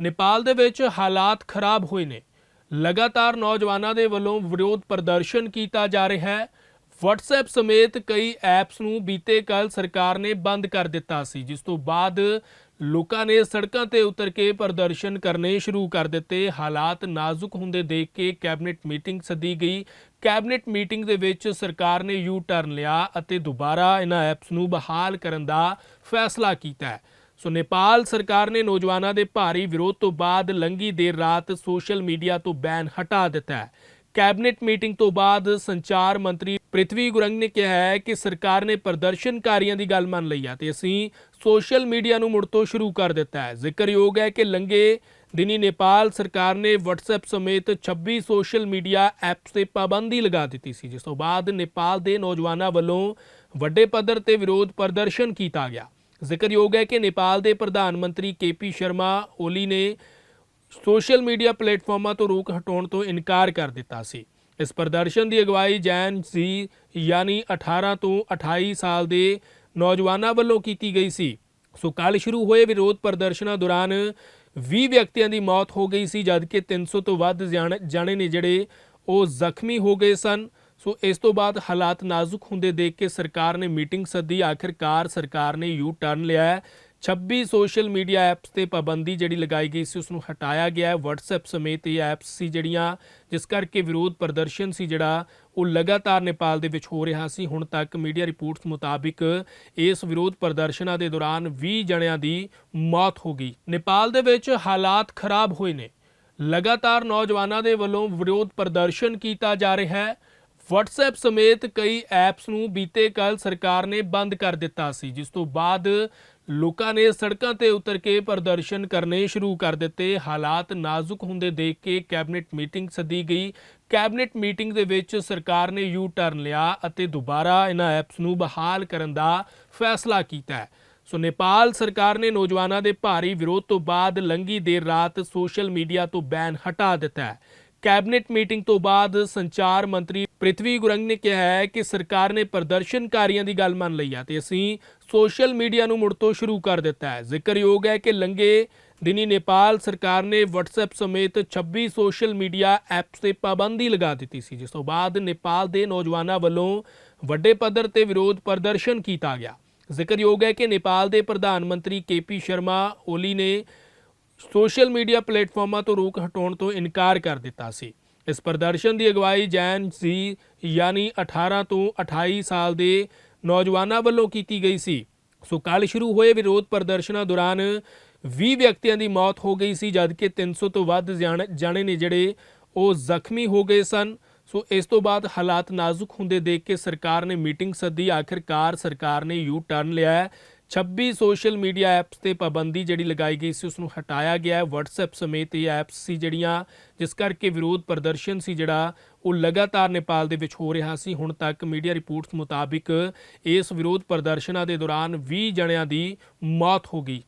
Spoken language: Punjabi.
ਨੇਪਾਲ ਦੇ ਵਿੱਚ ਹਾਲਾਤ ਖਰਾਬ ਹੋਏ ਨੇ। ਲਗਾਤਾਰ ਨੌਜਵਾਨਾਂ ਦੇ ਵੱਲੋਂ ਵਿਰੋਧ ਪ੍ਰਦਰਸ਼ਨ ਕੀਤਾ ਜਾ ਰਿਹਾ ਹੈ। WhatsApp ਸਮੇਤ ਕਈ ਐਪਸ ਨੂੰ ਬੀਤੇ ਕੱਲ ਸਰਕਾਰ ਨੇ ਬੰਦ ਕਰ ਦਿੱਤਾ ਸੀ, ਜਿਸ ਤੋਂ ਬਾਅਦ ਲੋਕਾਂ ਨੇ ਸੜਕਾਂ ਤੇ ਉਤਰ ਕੇ ਪ੍ਰਦਰਸ਼ਨ ਕਰਨੇ ਸ਼ੁਰੂ ਕਰ ਦਿੱਤੇ। ਹਾਲਾਤ ਨਾਜ਼ੁਕ ਹੁੰਦੇ ਦੇਖ ਕੇ ਕੈਬਨਿਟ ਮੀਟਿੰਗ ਸੱਦੀ ਗਈ। ਕੈਬਨਿਟ ਮੀਟਿੰਗ ਦੇ ਵਿੱਚ ਸਰਕਾਰ ਨੇ ਯੂ ਟਰਨ ਲਿਆ ਅਤੇ ਦੁਬਾਰਾ ਇਹਨਾਂ ਐਪਸ ਨੂੰ ਬਹਾਲ ਕਰਨ ਦਾ ਫੈਸਲਾ ਕੀਤਾ ਹੈ। ਸੋ ਨੇਪਾਲ ਸਰਕਾਰ ਨੇ ਨੌਜਵਾਨਾਂ ਦੇ ਭਾਰੀ ਵਿਰੋਧ ਤੋਂ ਬਾਅਦ ਲੰਗੀ ਦੇਰ ਰਾਤ ਸੋਸ਼ਲ ਮੀਡੀਆ ਤੋਂ ਬੈਨ ਹਟਾ ਦਿੱਤਾ ਹੈ। ਕੈਬਨਿਟ ਮੀਟਿੰਗ ਤੋਂ ਬਾਅਦ ਸੰਚਾਰ ਮੰਤਰੀ ਪ੍ਰਿਥਵੀ ਗੁਰੰਗ ਨੇ ਕਿਹਾ ਹੈ ਕਿ ਸਰਕਾਰ ਨੇ ਪ੍ਰਦਰਸ਼ਨਕਾਰੀਆਂ ਦੀ ਗੱਲ ਮੰਨ ਲਈ ਹੈ ਤੇ ਅਸੀਂ ਸੋਸ਼ਲ ਮੀਡੀਆ ਨੂੰ ਮੁੜ ਤੋਂ ਸ਼ੁਰੂ ਕਰ ਦਿੱਤਾ ਹੈ। ਜ਼ਿਕਰਯੋਗ ਹੈ ਕਿ ਲੰਗੇ ਦਿਨੀ ਨੇਪਾਲ ਸਰਕਾਰ ਨੇ WhatsApp ਸਮੇਤ 26 ਸੋਸ਼ਲ ਮੀਡੀਆ ਐਪਸ ਤੇ ਪਾਬੰਦੀ ਲਗਾ ਦਿੱਤੀ ਸੀ, ਜਿਸ ਤੋਂ ਬਾਅਦ ਨੇਪਾਲ ਦੇ ਨੌਜਵਾਨਾਂ ਵੱਲੋਂ ਵੱਡੇ ਪੱਧਰ ਤੇ ਵਿਰੋਧ ਪ੍ਰਦਰਸ਼ਨ ਕੀਤਾ ਗਿਆ। ਜ਼ਿਕਰਯੋਗ ਹੈ ਕਿ ਨੇਪਾਲ ਦੇ ਪ੍ਰਧਾਨ ਮੰਤਰੀ ਕੇਪੀ ਸ਼ਰਮਾ ਓਲੀ ਨੇ ਸੋਸ਼ਲ ਮੀਡੀਆ ਪਲੇਟਫਾਰਮਾਂ ਤੋਂ ਰੋਕ ਹਟਾਉਣ ਤੋਂ ਇਨਕਾਰ ਕਰ ਦਿੱਤਾ ਸੀ। ਇਸ ਪ੍ਰਦਰਸ਼ਨ ਦੀ ਅਗਵਾਈ ਜੈਨ ਸੀ, ਯਾਨੀ 18 ਤੋਂ 28 ਸਾਲ ਦੇ ਨੌਜਵਾਨਾਂ ਵੱਲੋਂ ਕੀਤੀ ਗਈ ਸੀ। ਸੋ ਕੱਲ ਸ਼ੁਰੂ ਹੋਏ ਵਿਰੋਧ ਪ੍ਰਦਰਸ਼ਨਾਂ ਦੌਰਾਨ 20 ਵਿਅਕਤੀਆਂ ਦੀ ਮੌਤ ਹੋ ਗਈ ਸੀ, ਜਦਕਿ 300 ਤੋਂ ਵੱਧ ਜਾਣ- ਜਾਣੇ ਨੇ ਜਿਹੜੇ ਉਹ ਜ਼ਖਮੀ ਹੋ ਗਏ ਸਨ। ਸੋ ਇਸ ਤੋਂ ਬਾਅਦ ਹਾਲਾਤ ਨਾਜ਼ੁਕ ਹੁੰਦੇ ਦੇਖ ਕੇ ਸਰਕਾਰ ਨੇ ਮੀਟਿੰਗ ਸੱਦੀ। ਆਖਿਰਕਾਰ ਸਰਕਾਰ ਨੇ ਯੂ ਟਰਨ ਲਿਆ ਹੈ। 26 ਸੋਸ਼ਲ ਮੀਡੀਆ ਐਪਸ ਤੇ ਪਾਬੰਦੀ ਜਿਹੜੀ ਲਗਾਈ ਗਈ ਸੀ ਉਸ ਨੂੰ ਹਟਾਇਆ ਗਿਆ ਹੈ। WhatsApp ਸਮੇਤ ਇਹ ਐਪਸ ਸੀ ਜਿਹੜੀਆਂ, ਜਿਸ ਕਰਕੇ ਵਿਰੋਧ ਪ੍ਰਦਰਸ਼ਨ ਸੀ ਜਿਹੜਾ, ਉਹ ਲਗਾਤਾਰ ਨੇਪਾਲ ਦੇ ਵਿੱਚ ਹੋ ਰਿਹਾ ਸੀ। ਹੁਣ ਤੱਕ ਮੀਡੀਆ ਰਿਪੋਰਟਸ ਮੁਤਾਬਿਕ ਇਸ ਵਿਰੋਧ ਪ੍ਰਦਰਸ਼ਨਾਂ ਦੇ ਦੌਰਾਨ 20 ਜਣਿਆਂ ਦੀ ਮੌਤ ਹੋ ਗਈ। ਨੇਪਾਲ ਦੇ ਵਿੱਚ ਹਾਲਾਤ ਖਰਾਬ ਹੋਏ ਨੇ। ਲਗਾਤਾਰ ਨੌਜਵਾਨਾਂ ਦੇ ਵੱਲੋਂ ਵਿਰੋਧ ਪ੍ਰਦਰਸ਼ਨ ਕੀਤਾ ਜਾ ਰਿਹਾ ਹੈ। WhatsApp ਸਮੇਤ ਕਈ ਐਪਸ ਨੂੰ ਬੀਤੇ ਕੱਲ ਸਰਕਾਰ ਨੇ ਬੰਦ ਕਰ ਦਿੱਤਾ ਸੀ, ਜਿਸ ਤੋਂ ਬਾਅਦ ਲੋਕਾਂ ਨੇ ਸੜਕਾਂ ਤੇ ਉਤਰ ਕੇ ਪ੍ਰਦਰਸ਼ਨ ਕਰਨੇ ਸ਼ੁਰੂ ਕਰ ਦਿੱਤੇ। ਹਾਲਾਤ ਨਾਜ਼ੁਕ ਹੁੰਦੇ ਦੇਖ ਕੇ ਕੈਬਨਿਟ ਮੀਟਿੰਗ ਸੱਦੀ ਗਈ। ਕੈਬਨਿਟ ਮੀਟਿੰਗ ਦੇ ਵਿੱਚ ਸਰਕਾਰ ਨੇ ਯੂ ਟਰਨ ਲਿਆ ਅਤੇ ਦੁਬਾਰਾ ਇਹਨਾਂ ਐਪਸ ਨੂੰ ਬਹਾਲ ਕਰਨ ਦਾ ਫੈਸਲਾ ਕੀਤਾ ਹੈ। ਸੋ ਨੇਪਾਲ ਸਰਕਾਰ ਨੇ ਨੌਜਵਾਨਾਂ ਦੇ ਭਾਰੀ ਵਿਰੋਧ ਤੋਂ ਬਾਅਦ ਲੰਗੀ ਦੇਰ ਰਾਤ ਸੋਸ਼ਲ ਮੀਡੀਆ ਤੋਂ ਬੈਨ ਹਟਾ ਦਿੱਤਾ ਹੈ। ਕੈਬਨਿਟ ਮੀਟਿੰਗ ਤੋਂ ਬਾਅਦ ਸੰਚਾਰ ਮੰਤਰੀ ਪ੍ਰਿਥਵੀ ਗੁਰੰਗ ਨੇ ਕਿਹਾ ਹੈ ਕਿ ਸਰਕਾਰ ਨੇ ਪ੍ਰਦਰਸ਼ਨਕਾਰੀਆਂ ਦੀ ਗੱਲ ਮੰਨ ਲਈ ਹੈ ਤੇ ਅਸੀਂ ਸੋਸ਼ਲ ਮੀਡੀਆ ਨੂੰ ਮੁੜ ਤੋਂ ਸ਼ੁਰੂ ਕਰ ਦਿੱਤਾ ਹੈ। ਜ਼ਿਕਰਯੋਗ ਹੈ ਕਿ ਲੰਗੇ ਦਿਨੀ ਨੇਪਾਲ ਸਰਕਾਰ ਨੇ WhatsApp ਸਮੇਤ 26 ਸੋਸ਼ਲ ਮੀਡੀਆ ਐਪਸ ਤੇ ਪਾਬੰਦੀ ਲਗਾ ਦਿੱਤੀ ਸੀ, ਜਿਸ ਤੋਂ ਬਾਅਦ ਨੇਪਾਲ ਦੇ ਨੌਜਵਾਨਾਂ ਵੱਲੋਂ ਵੱਡੇ ਪੱਧਰ ਤੇ ਵਿਰੋਧ ਪ੍ਰਦਰਸ਼ਨ ਕੀਤਾ ਗਿਆ। ਜ਼ਿਕਰਯੋਗ ਹੈ ਕਿ ਨੇਪਾਲ ਦੇ ਪ੍ਰਧਾਨ ਮੰਤਰੀ ਕੇਪੀ ਸ਼ਰਮਾ, ਓਲੀ ਨੇ ਸੋਸ਼ਲ ਮੀਡੀਆ ਪਲੇਟਫਾਰਮਾਂ ਤੋਂ ਰੋਕ ਹਟਾਉਣ ਤੋਂ ਇਨਕਾਰ ਕਰ ਦਿੱਤਾ ਸੀ। ਇਸ ਪ੍ਰਦਰਸ਼ਨ ਦੀ ਅਗਵਾਈ ਜੈਨ ਸੀ, ਯਾਨੀ 18 ਤੋਂ 28 ਸਾਲ ਦੇ ਨੌਜਵਾਨਾਂ ਵੱਲੋਂ ਕੀਤੀ ਗਈ ਸੀ। ਸੋ ਕੱਲ ਸ਼ੁਰੂ ਹੋਏ ਵਿਰੋਧ ਪ੍ਰਦਰਸ਼ਨਾਂ ਦੌਰਾਨ 20 ਵਿਅਕਤੀਆਂ ਦੀ ਮੌਤ ਹੋ ਗਈ ਸੀ ਜਦਕਿ 300 ਤੋਂ ਵੱਧ ਜਾਣ- ਜਾਣੇ ਨੇ ਜਿਹੜੇ ਉਹ ਜ਼ਖਮੀ ਹੋ ਗਏ ਸਨ। ਸੋ ਇਸ ਤੋਂ ਬਾਅਦ ਹਾਲਾਤ ਨਾਜ਼ੁਕ ਹੁੰਦੇ ਦੇਖ ਕੇ ਸਰਕਾਰ ਨੇ ਮੀਟਿੰਗ ਸੱਦੀ। ਆਖਿਰਕਾਰ ਸਰਕਾਰ ਨੇ ਯੂ ਟਰਨ ਲਿਆ 26 ਸੋਸ਼ਲ ਮੀਡੀਆ ਐਪਸ ਤੇ ਪਾਬੰਦੀ ਜਿਹੜੀ ਲਗਾਈ ਗਈ ਸੀ ਉਸ ਨੂੰ ਹਟਾਇਆ ਗਿਆ ਹੈ। WhatsApp ਸਮੇਤ ਇਹ ਐਪਸ ਸੀ ਜਿਹੜੀਆਂ, ਜਿਸ ਕਰਕੇ ਵਿਰੋਧ ਪ੍ਰਦਰਸ਼ਨ ਸੀ ਜਿਹੜਾ, ਉਹ ਲਗਾਤਾਰ ਨੇਪਾਲ ਦੇ ਵਿੱਚ ਹੋ ਰਿਹਾ ਸੀ। ਹੁਣ ਤੱਕ ਮੀਡੀਆ ਰਿਪੋਰਟਸ ਮੁਤਾਬਿਕ ਇਸ ਵਿਰੋਧ ਪ੍ਰਦਰਸ਼ਨਾਂ ਦੇ ਦੌਰਾਨ 20 ਜਣਿਆਂ ਦੀ ਮੌਤ ਹੋ ਗਈ।